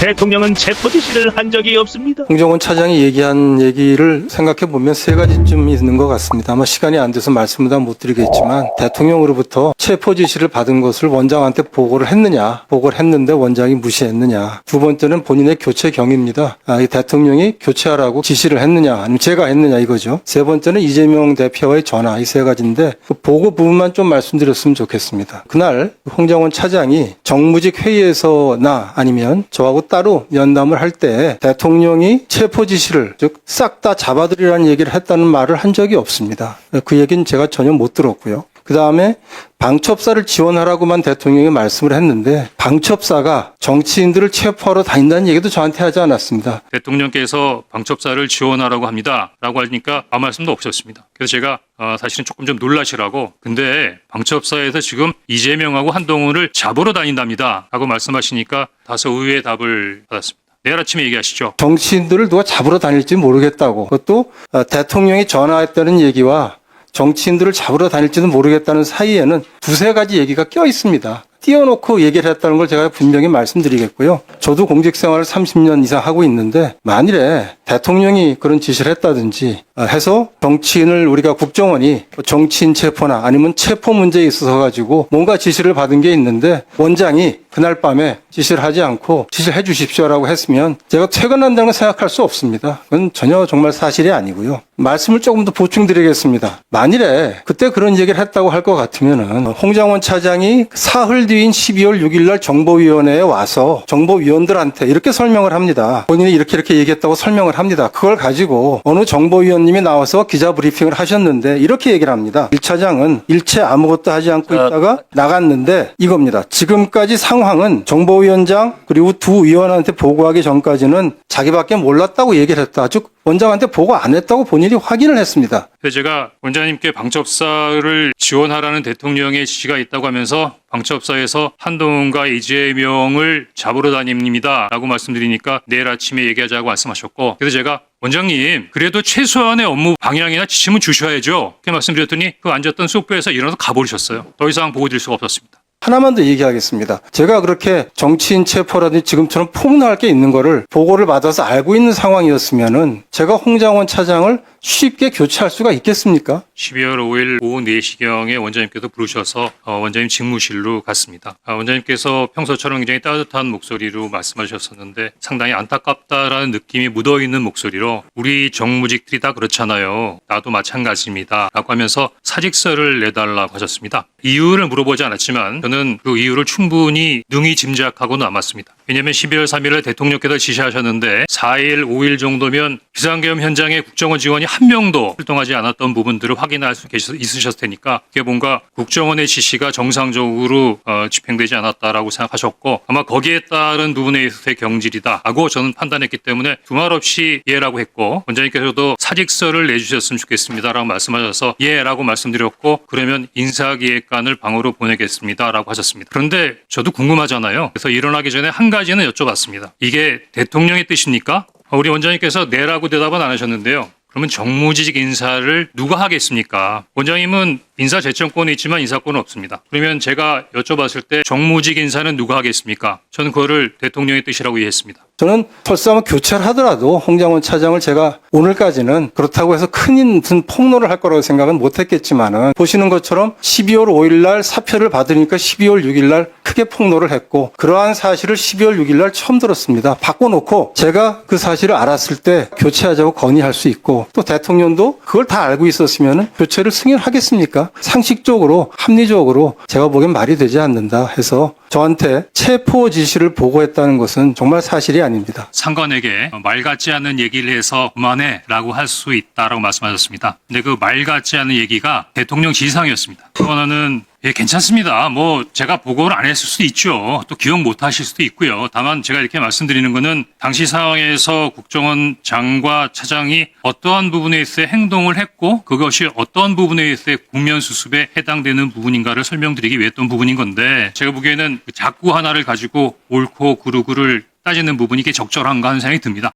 대통령은 체포 지시를 한 적이 없습니다. 홍정원 차장이 얘기한 얘기를 생각해 보면 세 가지쯤 있는 것 같습니다. 아마 시간이 안 돼서 말씀을 다 못 드리겠지만 대통령으로부터 체포 지시를 받은 것을 원장한테 보고를 했느냐, 보고를 했는데 원장이 무시했느냐. 두 번째는 본인의 교체 경위입니다. 아, 이 대통령이 교체하라고 지시를 했느냐, 아니면 제가 했느냐 이거죠. 세 번째는 이재명 대표와의 전화 이 세 가지인데 그 보고 부분만 좀 말씀드렸으면 좋겠습니다. 그날 홍정원 차장이 정무직 회의에서나 아니면 저하고 따로 면담을 할 때 대통령이 체포 지시를 즉 싹 다 잡아들이라는 얘기를 했다는 말을 한 적이 없습니다. 그 얘기는 제가 전혀 못 들었고요. 그 다음에 방첩사를 지원하라고만 대통령이 말씀을 했는데 방첩사가 정치인들을 체포하러 다닌다는 얘기도 저한테 하지 않았습니다. 대통령께서 방첩사를 지원하라고 합니다. 라고 하니까 아무 말씀도 없었습니다. 그래서 제가 어, 사실은 조금 좀 놀라시라고 근데 방첩사에서 지금 이재명하고 한동훈을 잡으러 다닌답니다. 라고 말씀하시니까 다소 의외의 답을 받았습니다. 내일 아침에 얘기하시죠. 정치인들을 누가 잡으러 다닐지 모르겠다고 그것도 어, 대통령이 전화했다는 얘기와 정치인들을 잡으러 다닐지는 모르겠다는 사이에는 두세 가지 얘기가 껴 있습니다. 띄워놓고 얘기를 했다는 걸 제가 분명히 말씀드리겠고요. 저도 공직 생활을 30년 이상 하고 있는데 만일에 대통령이 그런 지시를 했다든지 어, 해서 정치인을 우리가 국정원이 정치인 체포나 아니면 체포 문제에 있어서 가지고 뭔가 지시를 받은 게 있는데 원장이 그날 밤에 지시를 하지 않고 지시를 해 주십시오라고 했으면 제가 퇴근한다는 걸 생각할 수 없습니다. 그건 전혀 정말 사실이 아니고요. 말씀을 조금 더 보충드리겠습니다. 만일에 그때 그런 얘기를 했다고 할 것 같으면은 홍장원 차장이 사흘 뒤인 12월 6일 날 정보위원회에 와서 정보위원들한테 이렇게 설명을 합니다. 본인이 이렇게 이렇게 얘기했다고 설명을 합니다. 그걸 가지고 어느 정보위원님이 나와서 기자 브리핑을 하셨는데 이렇게 얘기를 합니다. 1차장은 일체 아무것도 하지 않고 있다가 나갔는데 이겁니다. 지금까지 상황은 정보위원장 그리고 두 위원한테 보고하기 전까지는 자기밖에 몰랐다고 얘기를 했다. 즉 원장한테 보고 안 했다고 본인이 확인을 했습니다. 그래서 제가 원장님께 방첩사를 지원하라는 대통령의 지시가 있다고 하면서 방첩사에서 한동훈과 이재명을 잡으러 다닙니다. 라고 말씀드리니까 내일 아침에 얘기하자고 말씀하셨고 그래서 제가 원장님 그래도 최소한의 업무 방향이나 지침은 주셔야죠. 그렇게 말씀드렸더니 그 앉았던 소프에서 일어나서 가버리셨어요. 더 이상 보고 드릴 수가 없었습니다. 하나만 더 얘기하겠습니다. 제가 그렇게 정치인 체포라든지 지금처럼 폭로할 게 있는 거를 보고를 받아서 알고 있는 상황이었으면은 제가 홍장원 차장을 쉽게 교체할 수가 있겠습니까? 12월 5일 오후 4시경에 원장님께서 부르셔서 어, 원장님 직무실로 갔습니다. 아, 원장님께서 평소처럼 굉장히 따뜻한 목소리로 말씀하셨었는데 상당히 안타깝다라는 느낌이 묻어있는 목소리로 우리 정무직들이 다 그렇잖아요. 나도 마찬가지입니다. 라고 하면서 사직서를 내달라고 하셨습니다. 이유를 물어보지 않았지만 저는 그 이유를 충분히 능히 짐작하고 남았습니다. 왜냐하면 12월 3일에 대통령께서 지시하셨는데 4일, 5일 정도면 비상계엄 현장에 국정원 지원이 한 명도 출동하지 않았던 부분들을 확인할 수 있으셨을 테니까 그게 뭔가 국정원의 지시가 정상적으로 어, 집행되지 않았다라고 생각하셨고 아마 거기에 따른 부분에 있어서의 경질이다라고 저는 판단했기 때문에 두말 없이 예라고 했고 원장님께서도 사직서를 내주셨으면 좋겠습니다라고 말씀하셔서 예라고 말씀드렸고 그러면 인사기획관을 방으로 보내겠습니다라고 하셨습니다. 그런데 저도 궁금하잖아요. 그래서 일어나기 전에 한 가지는 여쭤봤습니다. 이게 대통령의 뜻입니까? 어, 우리 원장님께서 네라고 대답은 안 하셨는데요. 그러면 정무직 인사를 누가 하겠습니까? 원장님은 인사 제청권이 있지만 인사권은 없습니다. 그러면 제가 여쭤봤을 때 정무직 인사는 누가 하겠습니까? 저는 그거를 대통령의 뜻이라고 이해했습니다. 저는 설사 교체를 하더라도 홍장원 차장을 제가 오늘까지는 그렇다고 해서 큰 무슨 폭로를 할 거라고 생각은 못 했겠지만은 보시는 것처럼 12월 5일 날 사표를 받으니까 12월 6일 날 크게 폭로를 했고 그러한 사실을 12월 6일 날 처음 들었습니다. 바꿔놓고 제가 그 사실을 알았을 때 교체하자고 건의할 수 있고 또 대통령도 그걸 다 알고 있었으면은 교체를 승인하겠습니까? 상식적으로 합리적으로 제가 보기엔 말이 되지 않는다 해서 저한테 체포 지시를 보고했다는 것은 정말 사실이 아닙니다. 상관에게 말 같지 않은 얘기를 해서 그만해라고 할 수 있다라고 말씀하셨습니다. 근데 그 말 같지 않은 얘기가 대통령 지시상이었습니다. 그거는 예, 괜찮습니다. 뭐 제가 보고를 안 했을 수도 있죠. 또 기억 못 하실 수도 있고요. 다만 제가 이렇게 말씀드리는 거는 당시 상황에서 국정원 장과 차장이 어떠한 부분에 있어 행동을 했고 그것이 어떠한 부분에 있어 국면 수습에 해당되는 부분인가를 설명드리기 위해 했던 부분인 건데 제가 보기에는 그 자꾸 하나를 가지고 옳고 그르고를 따지는 부분이 이게 적절한가 하는 생각이 듭니다.